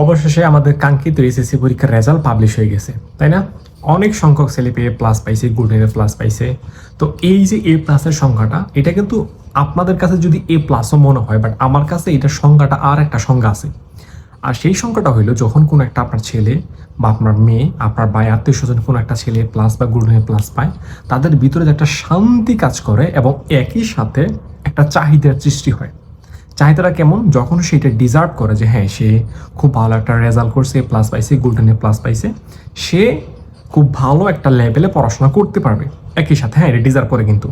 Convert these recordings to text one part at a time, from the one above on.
অবশেষে আমাদের কাঙ্ক্ষিত এসএসসি পরীক্ষার রেজাল্ট পাবলিশ হয়ে গেছে, তাই না? অনেক সংখ্যক ছেলে পেয়ে প্লাস পাইছে গোল্ডেনের প্লাস পাইছে। তো এই যে এ প্লাসের সংখ্যাটা, এটা কিন্তু আপনাদের কাছে যদি এ প্লাসও মনে হয় বাট আমার কাছে এটার সংখ্যাটা আর একটা সংখ্যা আছে। আর সেই সংখ্যাটা হইল যখন কোনো একটা আপনার ছেলে বা আপনার মেয়ে, আপনার ভাই, আত্মীয় স্বজন কোনো একটা ছেলে প্লাস বা গোল্ডেনের প্লাস পায়, তাদের ভিতরে একটা শান্তি কাজ করে এবং একই সাথে একটা চাহিদার সৃষ্টি হয়। চাহিদাটা কেমন? যখন সে এটা ডিজার্ভ করে যে হ্যাঁ সে খুব ভালো একটা রেজাল্ট করছে প্লাস পাইছে গোল্ডেনে প্লাস পাইছে, সে খুব ভালো একটা লেভেলে পড়াশোনা করতে পারবে। একই সাথে হ্যাঁ এটা ডিজার্ভ করে কিন্তু।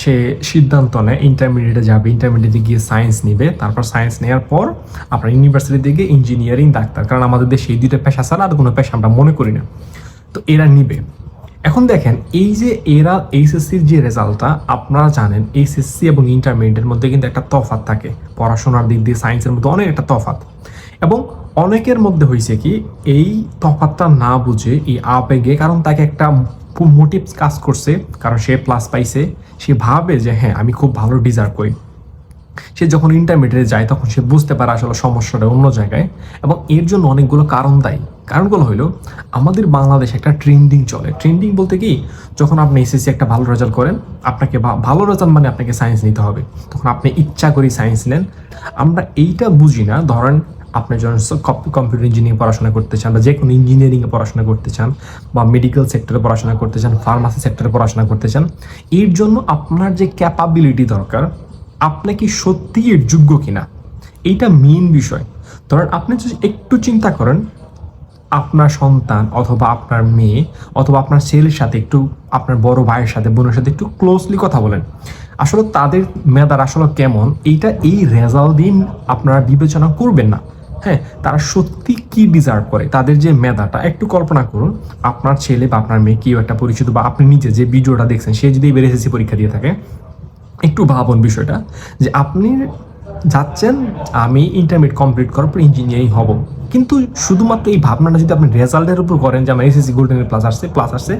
সে সিদ্ধান্ত নেয় ইন্টারমিডিয়েটে যাবে ইন্টারমিডিয়েটে গিয়ে সায়েন্স নেবে, তারপর সায়েন্স নেওয়ার পর আপনার ইউনিভার্সিটি থেকে ইঞ্জিনিয়ারিং ডাক্তার, কারণ আমাদের দেশে এই দুইটা পেশা ছাড়া আর কোনো পেশা আমরা মনে করি না। তো এরা নিবে। এখন দেখেন, এই যে এরা এইচএসসির যে রেজাল্টটা, আপনারা জানেন এইচএসসি এবং ইন্টারমিডিয়েটের মধ্যে কিন্তু একটা তফাত থাকে। পড়াশোনার দিক দিয়ে, সায়েন্সের মধ্যে অনেক একটা তফাৎ। এবং অনেকের মধ্যে হয়েছে কি, এই তফাৎটা না বুঝে, এই আবেগে কারণ তাকে একটা মোটিভ কাজ করছে, কারণ সে প্লাস পাইছে। সে ভাবে যে হ্যাঁ আমি খুব ভালো ডিজার্ভ করি। সে যখন ইন্টারমিডিয়েটে যায়, তখন সে বুঝতে পারে আসলে সমস্যাটা অন্য জায়গায়। এবং এর জন্য অনেকগুলো কারণ দায়ী। কারণগুলো হলো আমাদের বাংলাদেশে একটা ট্রেন্ডিং চলে। ট্রেন্ডিং বলতে কি, যখন আপনি এসএসসি একটা ভালো রেজাল্ট করেন, আপনাকে ভালো রেজাল্ট মানে আপনাকে সায়েন্স নিতে হবে। তখন আপনি ইচ্ছা করি সায়েন্স নেন। আমরা এইটা বুঝি না। ধরেন, আপনি যখন কম্পিউটার ইঞ্জিনিয়ারিং পড়াশোনা করতে চান বা যে কোনো ইঞ্জিনিয়ারিংয়ে পড়াশোনা করতে চান বা মেডিকেল সেক্টরে পড়াশোনা করতে চান ফার্মাসি সেক্টরে পড়াশোনা করতে চান, এর জন্য আপনার যে ক্যাপাবিলিটি দরকার, আপনি কি সত্যিই যোগ্য কিনা? এইটা মেইন বিষয়। ধরেন, আপনি যদি একটু চিন্তা করেন আপনার সন্তান অথবা আপনার মেয়ে অথবা আপনার ছেলের সাথে একটু, আপনার বড় ভাইয়ের সাথে, বোনের সাথে একটু ক্লোজলি কথা বলেন। আসলে তাদের মেধার আসলে কেমন? এইটা এই রেজাল্ট দিন আপনারা বিবেচনা করবেন না। হ্যাঁ তারা সত্যি কি ডিজার্ভ করে? তাদের যে মেধাটা, একটু কল্পনা করুন, আপনার ছেলে বা আপনার মেয়ে কেউ একটা পরিচিত বা আপনি নিজে যে ভিডিওটা দেখছেন, সে যদি এবার এসএসসি পরীক্ষা দিয়ে থাকে, একটু ভাবুন বিষয়টা যে আপনি যাচ্ছেন, আমি ইন্টারমিডিয়েট কমপ্লিট করার পর ইঞ্জিনিয়ারিং হব। কিন্তু শুধুমাত্র এই ভাবনাটা যদি আপনি রেজাল্টের উপর করেন যে আমার এসএসসি গোল্ডেন প্লাস আসছে প্লাস আসছে,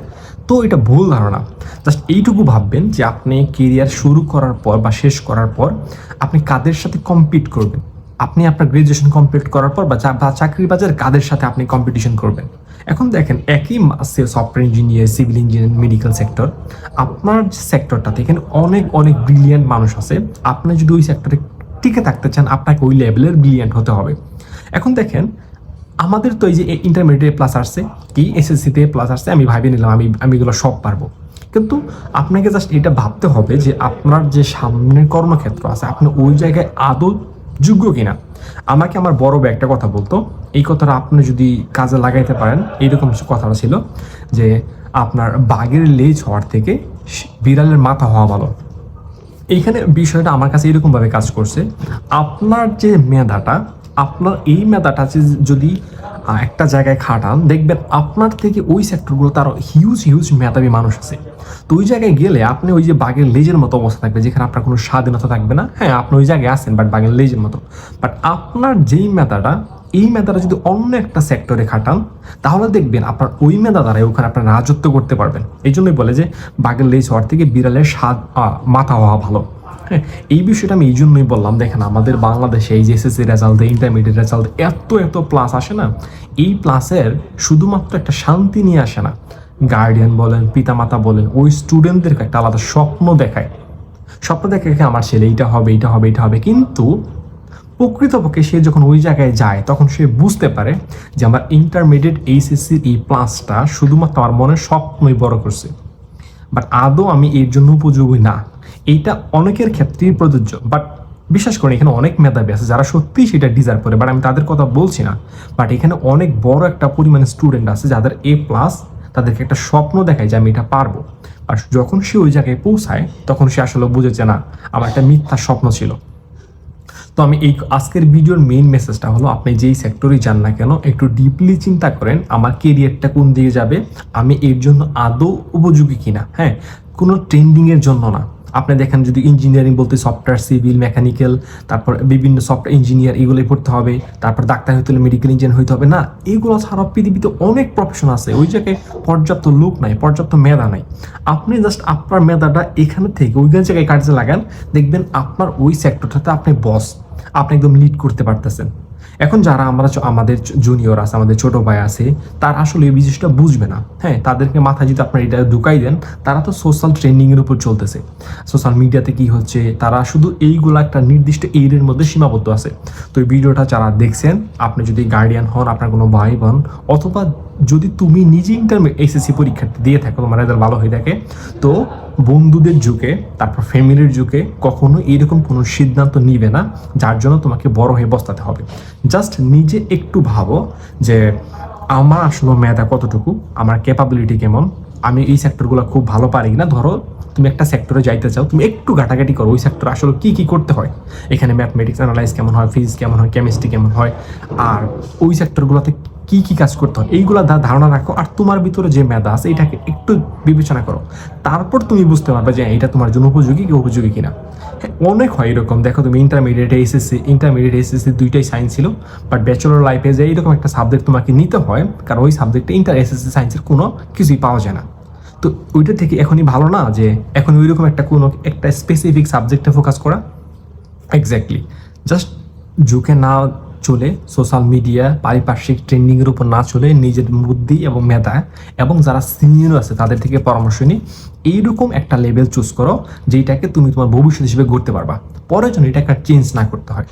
তো এটা ভুল ধারণা। জাস্ট এইটুকু ভাববেন যে আপনি কেরিয়ার শুরু করার পর বা শেষ করার পর আপনি কাদের সাথে কম্পিট করবেন? আপনি আপনার গ্রাজুয়েশন কমপ্লিট করার পর বা চাকরি বাজার কাদের সাথে আপনি কম্পিটিশন করবেন? এখন দেখেন, একই software engineer civil engineer medical sector আপনার সেক্টরটাতে এখানে অনেক অনেক ব্রিলিয়ান্ট মানুষ আছে। আপনি যদি ওই সেক্টরে টিকে থাকতে চান, আপনাকে ওই লেভেলের ব্রিলিয়ান্ট হতে হবে। এখন দেখেন আমাদের তো এই যে ইন্টারমিডিয়েট প্লাস আসছে, কি এসএসসিতে প্লাস আসছে, আমি ভাবি নিলাম, আমি আমি এগুলো সব পারব। কিন্তু আপনাকে জাস্ট এটা ভাবতে হবে যে আপনার যে সামনের কর্মক্ষেত্র আছে, আপনি ওই জায়গায় আদৌ যোগ্য কিনা? আমাকে আমার বড় ভাই একটা কথা বলতো, এই কথাটা আপনি যদি কাজে লাগাইতে পারেন, এইরকম কিছু কথাটা ছিল যে আপনার বাঘের লেজ হওয়ার থেকে বিড়ালের মাথা হওয়া ভালো। এইখানে বিষয়টা আমার কাছে এরকমভাবে কাজ করছে। আপনার যে মেধাটা, আপনার এই মেধাটা যদি একটা জায়গায় খাটান, দেখবেন আপনার থেকে ওই সেক্টরগুলো তার হিউজ হিউজ মেধাবী মানুষ আছে। তো ওই জায়গায় গেলে আপনি ওই যে বাঘের লেজের মতো অবস্থা থাকবে, যেখানে আপনার কোনো স্বাধীনতা থাকবে না। হ্যাঁ আপনি ওই জায়গায় আসেন বাট বাঘের লেজের মতো। বাট আপনার যেই মেধাটা এই মেধাটা যদি অন্য একটা সেক্টরে খাটান, তাহলে দেখবেন আপনার ওই মেধা দ্বারাই ওখানে আপনার রাজত্ব করতে পারবেন। এই জন্যই বলে যে, বাঘের লেজ হওয়ার থেকে বিড়ালের স্বাদ মাথা হওয়া ভালো। হ্যাঁ এই বিষয়টা আমি এই জন্যই বললাম, দেখেন আমাদের বাংলাদেশে এই যে এসএসসি রেজাল্ট ইন্টারমিডিয়েট রেজাল্ট এত এত প্লাস আসে না। এই প্লাসের শুধুমাত্র একটা শান্তি নিয়ে আসে না। গার্ডিয়ান বলেন, পিতামাতা বলেন, ওই স্টুডেন্টদেরকে একটা আলাদা স্বপ্ন দেখায়। স্বপ্ন দেখে, আমার ছেলে এইটা হবে এইটা হবে এইটা হবে। কিন্তু প্রকৃতপক্ষে সে যখন ওই জায়গায় যায়, তখন সে বুঝতে পারে যে আমার ইন্টারমিডিয়েট এইচএসসির এই প্লাসটা শুধুমাত্র আমার মনের স্বপ্নই বড় করছে। বাট আদৌ আমি এর জন্য উপযোগী না। এইটা অনেকের ক্ষেত্রেই প্রযোজ্য। বাট বিশ্বাস করেন, এখানে অনেক মেধাবী আছে যারা সত্যিই সেটা ডিজার্ভ করে। বাট আমি তাদের কথা বলছি না। বাট এখানে অনেক বড় একটা পরিমাণে স্টুডেন্ট আছে যাদের এ প্লাস তাদেরকে একটা স্বপ্ন দেখায় যে আমি এটা পারব। আর যখন সে ওই জায়গায় পৌঁছায়, তখন সে আসলে বুঝেছে না, আমার একটা মিথ্যা স্বপ্ন ছিল। তো আমি এই আজকের ভিডিওর মেইন মেসেজটা হলো, আপনি যেই সেক্টরেই যান না কেন, একটু ডিপলি চিন্তা করেন, আমার কেরিয়ারটা কোন দিকে যাবে, আমি এর জন্য আদৌ উপযোগী কিনা হ্যাঁ? কোনো ট্রেন্ডিংয়ের জন্য না। আপনি দেখেন যদি ইঞ্জিনিয়ারিং বলতে সফটওয়্যার সিভিল মেকানিক্যাল তারপর বিভিন্ন সফটওয়্যার ইঞ্জিনিয়ার এগুলোই পড়তে হবে, তারপর ডাক্তার হইতে হলে মেডিকেল ইঞ্জিনিয়ার হইতে হবে, না, এগুলো ছাড়া পৃথিবীতে অনেক প্রফেশন আছে, ওই জায়গায় পর্যাপ্ত লোক নাই, পর্যাপ্ত মেধা নাই। আপনি জাস্ট আপনার মেধাটা এখানে থেকে ওই জায়গায় কাজে লাগান, দেখবেন আপনার ওই সেক্টরটাতে আপনি বস আপনি একদম লিড করতে পারতেছেন। এখন যারা আমরা আমাদের জুনিয়র আছে, আমাদের ছোট ভাই আছে, তারা আসলে এই জিনিসটা বুঝবে না। হ্যাঁ তাদেরকে মাথায় যদি আপনার এটা ঢুকাই দেন, তারা তো সোশ্যাল ট্রেন্ডিংয়ের উপর চলতেছে। সোশ্যাল মিডিয়াতে কি হচ্ছে, তারা শুধু এইগুলো একটা নির্দিষ্ট এরিয়ার মধ্যে সীমাবদ্ধ আছে। তো এই ভিডিওটা যারা দেখছেন, আপনি যদি গার্ডিয়ান হন, আপনার কোনো ভাই বোন, অথবা যদি তুমি নিজে ইন্টারমিডিয়েট এসএসসি পরীক্ষার্থী দিয়ে থাকো, তোমার রেজাল্ট ভালো হয়ে থাকে, তো বন্ধুদের যুগে, তারপর ফ্যামিলির যুগে কখনো এরকম কোনো সিদ্ধান্ত নিবে না, যার জন্য তোমাকে বড় হয়ে বসতে হবে। জাস্ট নিজে একটু ভাবো যে আমার আসলে মেধা কতটুকু, আমার ক্যাপাবিলিটি কেমন, আমি এই সেক্টরগুলো খুব ভালো পারি না ধরো, তুমি একটা সেক্টরে যাইতে চাও, তুমি একটু ঘাটাঘাটি করো, ওই সেক্টরে আসলে কি কি করতে হয়? এখানে ম্যাথমেটিক্স অ্যানালাইজ কেমন হয় ফিজিক্স কেমন হয় কেমিস্ট্রি কেমন হয়? আর ওই সেক্টরগুলোতে কি কি কাজ করতে হয় এইগুলো ধারণা রাখো। আর তোমার ভিতরে যে মেধা আছে এটাকে একটু বিবেচনা করো। তারপর তুমি বুঝতে পারবে যে এটা তোমার জন্য উপযোগী কি উপযোগী কিনা। হ্যাঁ, অনেক হয় এরকম। দেখো তুমি ইন্টারমিডিয়েট এসএসসি ইন্টারমিডিয়েট এসএসসি দুইটাই সায়েন্স ছিল বাট ব্যাচেলর লাইফে যে এইরকম একটা সাবজেক্ট তোমাকে নিতে হয় কারণ ওই সাবজেক্টে ইন্টার এসএসসি সায়েন্সের কোনো কিছুই পাওয়া যায় না। তো ওইটা থেকে এখনই ভালো না যে এখন ওইরকম একটা কোনো একটা স্পেসিফিক সাবজেক্টে ফোকাস করা। এক্স্যাক্টলি জাস্ট ঝুঁকে না চলে সোশ্যাল মিডিয়া পারিপার্শ্বিক ট্রেন্ডিংয়ের উপর না চলে নিজের বুদ্ধি এবং মেধা এবং যারা সিনিয়র আছে তাদের থেকে পরামর্শ নিই এইরকম একটা লেভেল চুজ করো যেটাকে তুমি তোমার ভবিষ্যৎ হিসেবে গড়তে পারবা। পরে যেন একটা চেঞ্জ না করতে হয়।